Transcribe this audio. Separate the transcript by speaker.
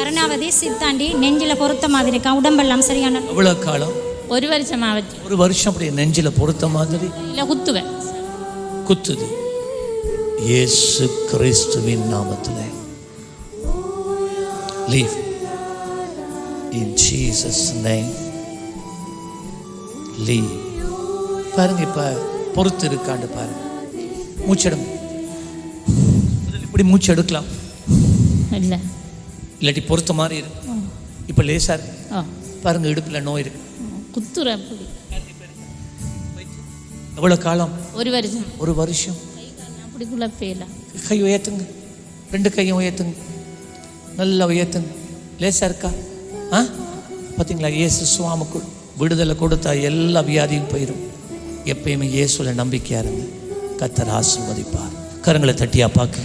Speaker 1: கருணாவதி சித்தாண்டி நெஞ்சில பொருத்த மாதிரி இருக்கா? உடம்பெல்லாம் சரியான
Speaker 2: எவ்வளோ காலம்?
Speaker 3: ஒரு வருஷமா வச்சு
Speaker 2: ஒரு வருஷம் அப்படி நெஞ்சில் பொறுத்த மாதிரி?
Speaker 3: இல்லை குத்துவேன்.
Speaker 2: குத்துது. இயேசு கிறிஸ்துவின் நாமத்தில். Leave in Jesus name leave பாருங்க இப்ப பொறுத்து இருக்காண்டு பாருங்க. மூச்செடுங்க முதல்ல இப்படி மூச்சு எடுக்கலாம்.
Speaker 3: இல்லை.
Speaker 2: இல்லாட்டி பொறுத்த மாதிரி இருக்கு இப்போ லேசா இருக்கு. பாருங்க இடுப்புல நோய் இருக்கு.
Speaker 3: குத்துறேன்
Speaker 2: எவ்வளோ காலம்?
Speaker 3: ஒரு வருஷம்.
Speaker 2: ஒரு வருஷம்.
Speaker 3: அப்படி குழப்பையில
Speaker 2: கை உயர்த்துங்க. ரெண்டு கையும் உயர்த்துங்க. நல்லா உயர்த்துங்க. லேசா இருக்கா? ஆ? பார்த்தீங்களா இயேசு சுவாமுக்குள் விடுதலை கொடுத்தா எல்லா வியாதியும் போயிடும் எப்பயுமே இயேசுல நம்பிக்கையா இருங்க. கத்தர் ஆசீர்வதிப்பார். கரங்களை தட்டியா பார்க்க